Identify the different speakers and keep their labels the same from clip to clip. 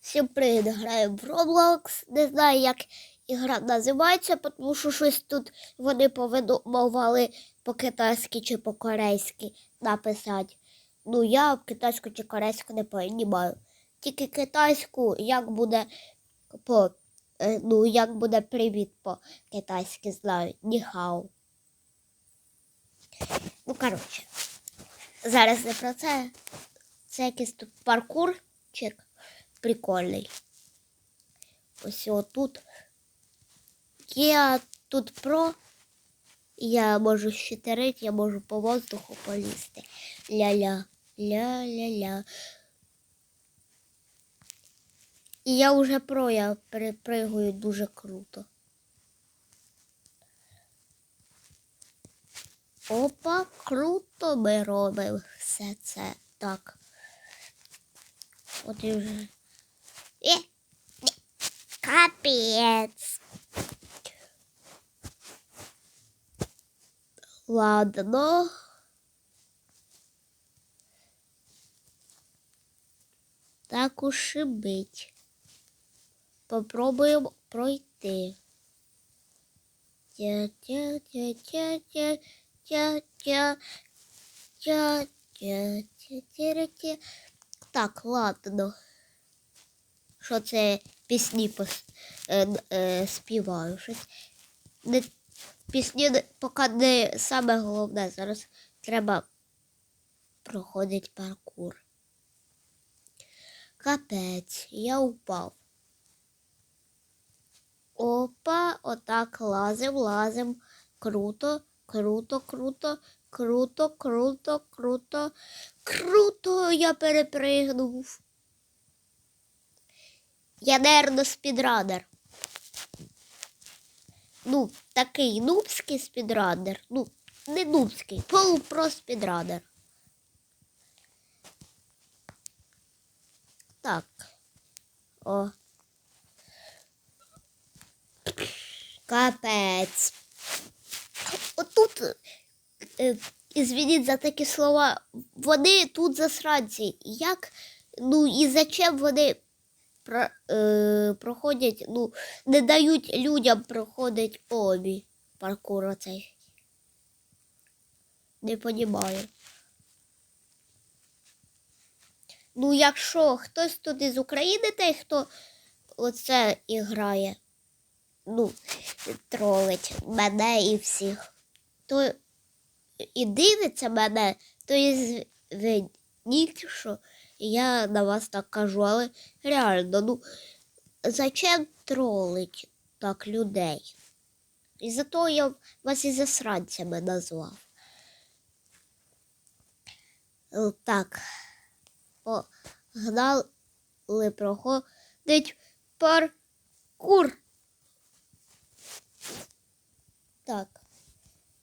Speaker 1: Всім привіт, граю в Roblox. Не знаю, як ігра називається, тому що щось тут вони повидумували по-китайськи чи по-корейськи написати. Ну, я китайську чи корейську не розумію. Тільки китайську, як буде по е, ну, як буде привіт по-китайськи знаю. Ніхау. Ну, коротше, зараз не про це. Це якийсь тут паркурчик прикольний. Ось отут. Я тут про. Я можу щитерити, я можу по воздуху полізти. Ля-ля, ля-ля-ля. І я вже про, я перепригую дуже круто. Опа, круто ми робимо все це так. От і вже. Капец. Ладно. Так уж и быть. Попробуем пройти. Так, ладно. Що це пісні пос... е, е, співаю щось. Не, пісні поки не саме головне. Зараз треба проходить паркур. Капець, я упав. Опа, отак лазим, лазим. Круто, круто, круто, круто, круто, круто. Круто я перепригнув. Я, наверно, спідранер. Ну, такий нубський спідранер. Ну, не нубський, полупро спідранер. Так. О. Капець. Отут, е, извиніть за такі слова, вони тут засранці. Як, ну і зачем вони про, е, проходять, ну, не дають людям проходити обі паркур оцей. Не понімаю. Ну, якщо хтось тут із України, той, хто оце і грає, ну, тролить мене і всіх, то і дивиться мене, то і звиніть, що я на вас так кажу, але реально, ну, зачем тролить так людей? І зато я вас і засранцями назвав. Так. Погнали проходить паркур. Так.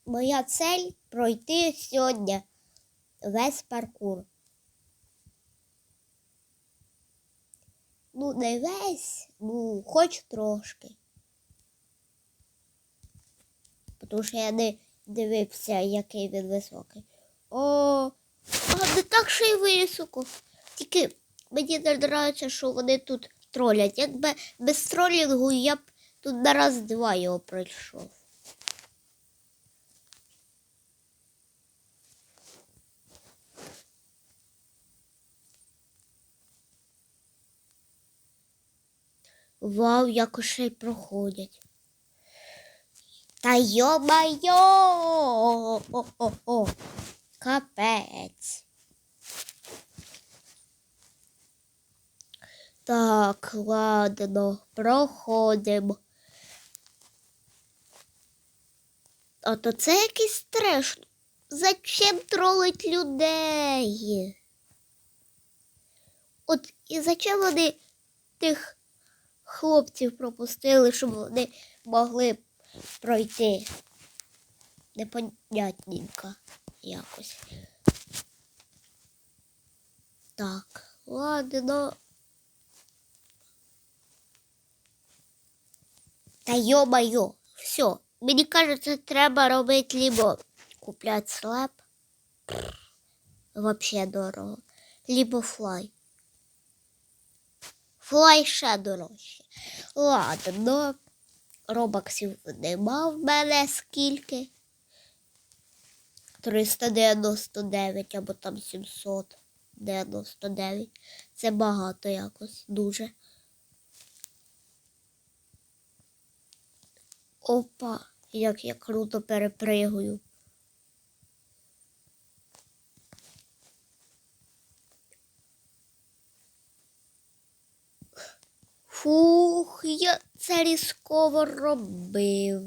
Speaker 1: Моя цель пройти сьогодні весь паркур. Ну, не весь, ну, хоч трошки. Тому що я не дивився, який він високий. О, а не так ще й високо. Тільки мені не подобається, що вони тут тролять. Якби без тролінгу я б тут на раз-два його пройшов. Вау, як ще й проходять. Та йо-майо! О-о-о! Капець. Так, ладно, проходимо. А то це якийсь треш. Зачем тролить людей? От і зачем вони тих хлопців пропустили, щоб вони могли пройти? Непонятненько якось. Так, ладно. Та йо-майо, все. Мені кажеться, треба робити либо купляти слеп. Вообще дорого. Либо флай. Флай ще дорожче. Ладно, робаксів нема в мене скільки. 399 або там 799. Це багато якось дуже. Опа, як я круто перепригую. Фух, я це різково робив.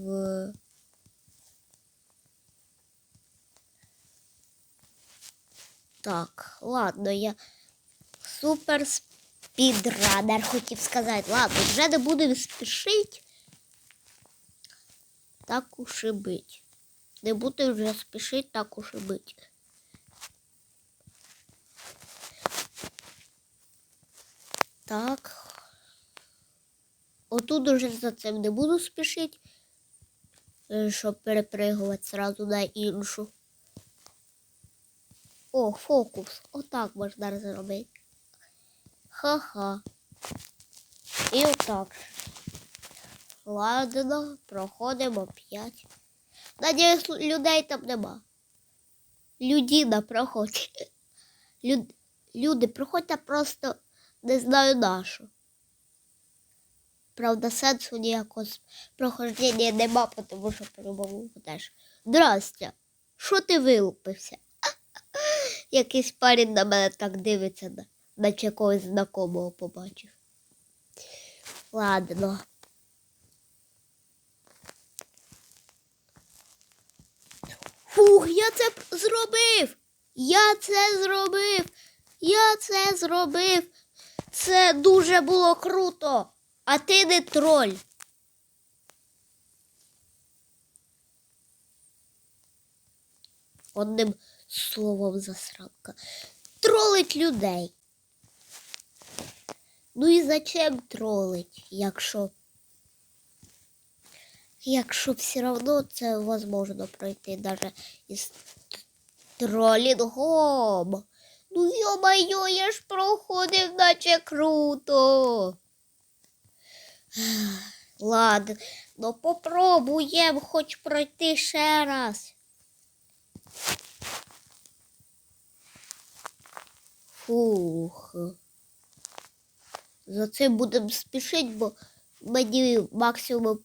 Speaker 1: Так, ладно, я супер спідранер хотів сказати. Ладно, вже не буду спішити. Так уж і бить. Не буду вже спішити, так уж і бить. Так. Отут уже за цим не буду спішити, е, щоб перепригувати зразу на іншу. О, фокус. Отак можна зробити. Ха-ха. І отак. Ладно, проходимо п'ять. Надіюсь, людей там нема. Людина проходить. Люд... Люди, проходьте просто не знаю нашу. Правда, сенсу ніякого прохождення нема, тому що по-любому будеш. Здрастя, що ти вилупився? Якийсь парень на мене так дивиться, наче якогось знакомого побачив. Ладно. Фух, я це зробив. Я це зробив. Я це зробив. Це дуже було круто. А ти не троль. Одним словом засранка. Тролить людей. Ну і зачем тролить, якщо. Якщо все одно це возможно пройти навіть із тролінгом. Ну йо-майо, я ж проходив, наче круто. Ладно, ну попробуємо хоч пройти ще раз. Фух. За цим будемо спішити, бо мені максимум